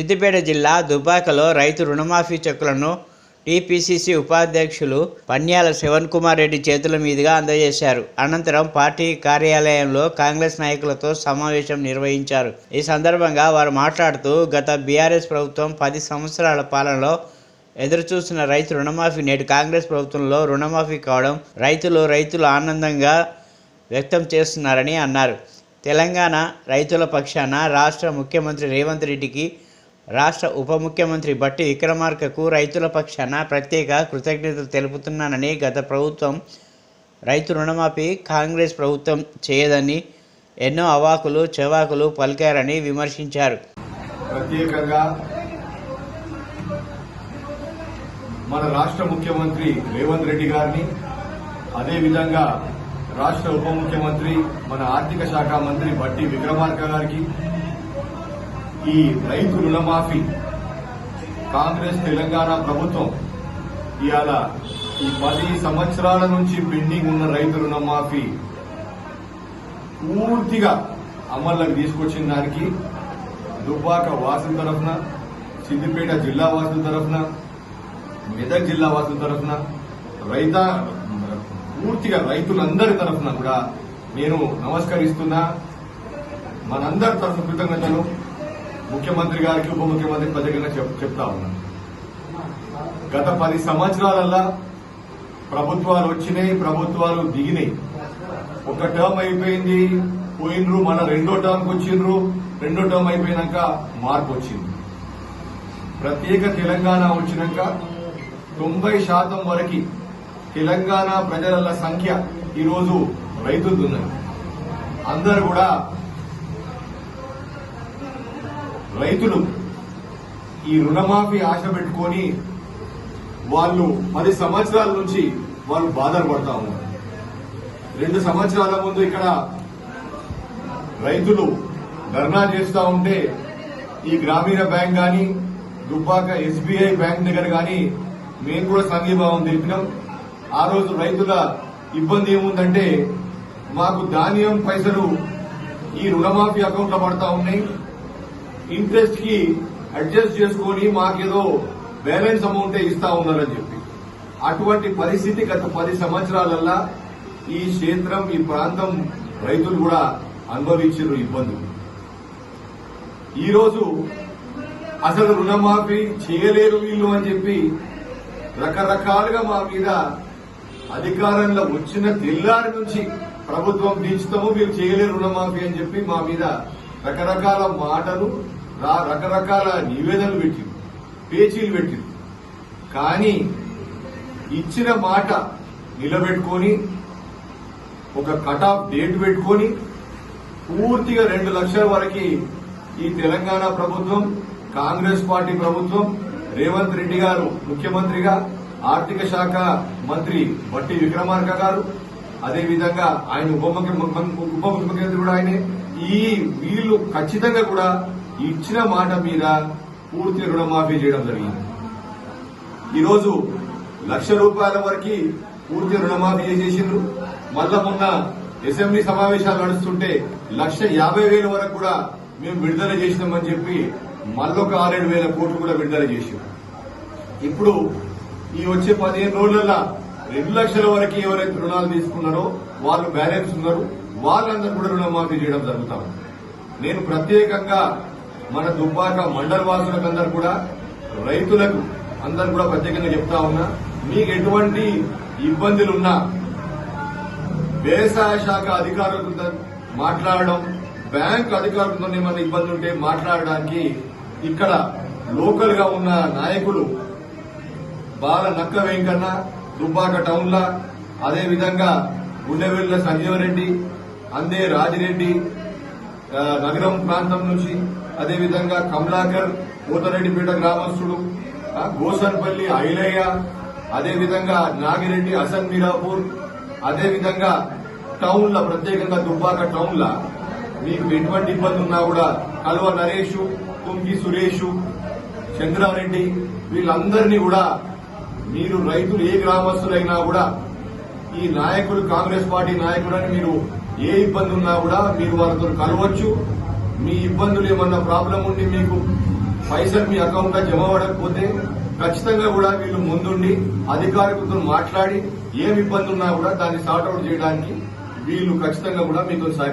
సిద్దిపేట జిల్లా దుబ్బాకలో రైతు రుణమాఫీ చెక్కులను టీపీసీసీ ఉపాధ్యక్షులు పన్యాల శివన్ కుమార్ రెడ్డి చేతుల మీదుగా అందజేశారు. అనంతరం పార్టీ కార్యాలయంలో కాంగ్రెస్ నాయకులతో సమావేశం నిర్వహించారు. ఈ సందర్భంగా వారు మాట్లాడుతూ గత బీఆర్ఎస్ ప్రభుత్వం పది సంవత్సరాల పాలనలో ఎదురుచూసిన రైతు రుణమాఫీ నేడు కాంగ్రెస్ ప్రభుత్వంలో రుణమాఫీ కావడం రైతులు రైతులు ఆనందంగా వ్యక్తం చేస్తున్నారని అన్నారు. తెలంగాణ రైతుల పక్షాన రాష్ట్ర ముఖ్యమంత్రి రేవంత్ రెడ్డికి రాష్ట్ర ఉప ముఖ్యమంత్రి బట్టి విక్రమార్కకు రైతుల పక్షాన ప్రత్యేక కృతజ్ఞతలు తెలుపుతున్నానని గత ప్రభుత్వం రైతు రుణమాఫీ కాంగ్రెస్ ప్రభుత్వం చేయదని ఎన్నో అవాకులు చెవాకులు పలికారని విమర్శించారు. ప్రత్యేకంగా మన రాష్ట్ర ముఖ్యమంత్రి రేవంత్ రెడ్డి గారిని అదేవిధంగా రాష్ట్ర ఉప ముఖ్యమంత్రి మన ఆర్థిక శాఖ మంత్రి బట్టి విక్రమార్క గారికి ఈ రైతు రుణమాఫీ కాంగ్రెస్ తెలంగాణ ప్రభుత్వం ఇవాళ ఈ పది సంవత్సరాల నుంచి పెండింగ్ ఉన్న రైతు రుణమాఫీ పూర్తిగా అమల్లోకి తీసుకొచ్చిన దానికి దుబ్బాక వాసుల తరఫున సిద్దిపేట జిల్లా వాసుల తరఫున మెదక్ జిల్లా వాసుల తరఫున రైత పూర్తిగా రైతులందరి తరఫున కూడా నేను నమస్కరిస్తున్నా. మనందరి తరఫున కృతజ్ఞతలు. ముఖ్యమంత్రి గారికి ఉప ముఖ్యమంత్రి ప్రత్యేకంగా చెప్- చెప్తా ఉన్నా. గత పది సంవత్సరాలల్లా ప్రభుత్వాలు వచ్చినాయి ప్రభుత్వాలు దిగినాయి. ఒక టర్మ్ అయిపోయింది పోయినరు మన రెండో టర్మ్కి వచ్చిండ్రు రెండో టర్మ్ అయిపోయినాక మార్పు వచ్చింది. ప్రత్యేక తెలంగాణ వచ్చినాక తొంభై శాతం వరకు తెలంగాణ ప్రజల సంఖ్య ఈరోజు రైతులున్నది అందరు కూడా రైతులు ఈ రుణమాఫీ ఆశ పెట్టుకొని వాళ్ళు పది సంవత్సరాల నుంచి వాళ్ళు బాధలు పడతా ఉన్నారు. రెండు సంవత్సరాల ముందు ఇక్కడ రైతులు ధర్నా చేస్తా ఉంటే ఈ గ్రామీణ బ్యాంక్ గాని దుబ్బాక ఎస్బీఐ బ్యాంక్ దగ్గర గాని మేము కూడా సంఘీభావం తెలిపినాం. ఆ రోజు రైతుల ఇబ్బంది ఏముందంటే మాకు ధాన్యం పైసలు ఈ రుణమాఫీ అకౌంట్లో పడతా ఉన్నాయి. ఇంట్రెస్ట్కి అడ్జస్ట్ చేసుకొని మాకేదో బ్యాలెన్స్ అమౌంట్ ఇస్తా ఉన్నారని చెప్పి. అటువంటి పరిస్థితి గత పది సంవత్సరాలల్లా ఈ క్షేత్రం ఈ ప్రాంతం రైతులు కూడా అనుభవించారు ఇబ్బందులు. ఈరోజు అసలు రుణమాఫీ చేయలేరు వీళ్ళు అని చెప్పి రకరకాలుగా మా మీద అధికారంలో వచ్చిన తెల్లారి నుంచి ప్రభుత్వం దించుతాము మీరు చేయలేరు రుణమాఫీ అని చెప్పి మా మీద రకరకాల మాటలు రకరకాల నివేదనలు పెట్టింది పేచీలు పెట్టింది కానీ ఇచ్చిన మాట నిలబెట్టుకొని ఒక కట్ ఆఫ్ డేట్ పెట్టుకొని పూర్తిగా రెండు లక్షల వరకు ఈ తెలంగాణ ప్రభుత్వం కాంగ్రెస్ పార్టీ ప్రభుత్వం రేవంత్ రెడ్డి గారు ముఖ్యమంత్రిగా ఆర్థిక శాఖ మంత్రి బట్టి విక్రమార్క గారు అదేవిధంగా ఆయన ఉప ఉప ముఖ్యమంత్రి కూడా ఆయనే ఈ వీళ్ళు ఖచ్చితంగా కూడా ఇచ్చిన మాట మీద పూర్తి రుణమాఫీ చేయడం జరిగింది. ఈరోజు లక్ష రూపాయల వరకు పూర్తి రుణమాఫీ చేసేసిండ్రు. మళ్ళా మొన్న అసెంబ్లీ సమావేశాలు నడుస్తుంటే లక్ష యాభై వేల వరకు కూడా మేము విడుదల చేసినామని చెప్పి మళ్ళొక ఆరేడు వేల కోట్లు కూడా విడుదల చేసాం ఇప్పుడు ఈ వచ్చే పదిహేను రోజులలో రెండు లక్షల వరకు ఎవరైతే రుణాలు తీసుకున్నారో వాళ్ళు బ్యాలెన్స్ ఉన్నారు. వాళ్ళందరూ కూడా రుణమాఫీ చేయడం జరుగుతా నేను ప్రత్యేకంగా మన దుబ్బాక మండల వాసులకు అందరు కూడా రైతులకు అందరు కూడా ప్రత్యేకంగా చెప్తా ఉన్నా మీకు ఎటువంటి ఇబ్బందులున్నా వ్యవసాయ శాఖ అధికారులతో మాట్లాడడం బ్యాంక్ అధికారులతో ఏమైనా ఇబ్బంది ఉంటే మాట్లాడడానికి ఇక్కడ లోకల్గా ఉన్న నాయకులు బాల నక్క వెంకన్న దుబ్బాక టౌన్ లా అదేవిధంగా గుండెవెల్ల సంజీవరెడ్డి అందే రాజిరెడ్డి నగరం ప్రాంతం నుంచి అదేవిధంగా కమలాకర్ పోతరెడ్డిపేట గ్రామస్తుడు గోసన్పల్లి ఐలయ్య అదేవిధంగా నాగిరెడ్డి హసన్ మీరాపూర్ అదేవిధంగా ప్రత్యేకంగా దుబ్బాక టౌన్ల. మీకు ఎటువంటి ఇబ్బంది ఉన్నా కూడా కల్వ నరేష్ కుంకి సురేష్ చంద్రారెడ్డి వీళ్ళందరినీ కూడా మీరు రైతులు ఏ గ్రామస్తులైనా కూడా ఈ నాయకులు కాంగ్రెస్ పార్టీ నాయకులని మీరు ఏ ఇబ్బంది ఉన్నా కూడా మీరు వారితో కలవచ్చు. మీ ఇబ్బందులు ఏమన్నా ప్రాబ్లం ఉండి మీకు పైసలు మీ అకౌంట్లో జమ అవ్వకపోతే ఖచ్చితంగా కూడా వీళ్ళు ముందుండి అధికారికులతో మాట్లాడి ఏమి ఇబ్బంది ఉన్నా కూడా దాన్ని సార్ట్అవుట్ చేయడానికి వీళ్ళు ఖచ్చితంగా కూడా మీకు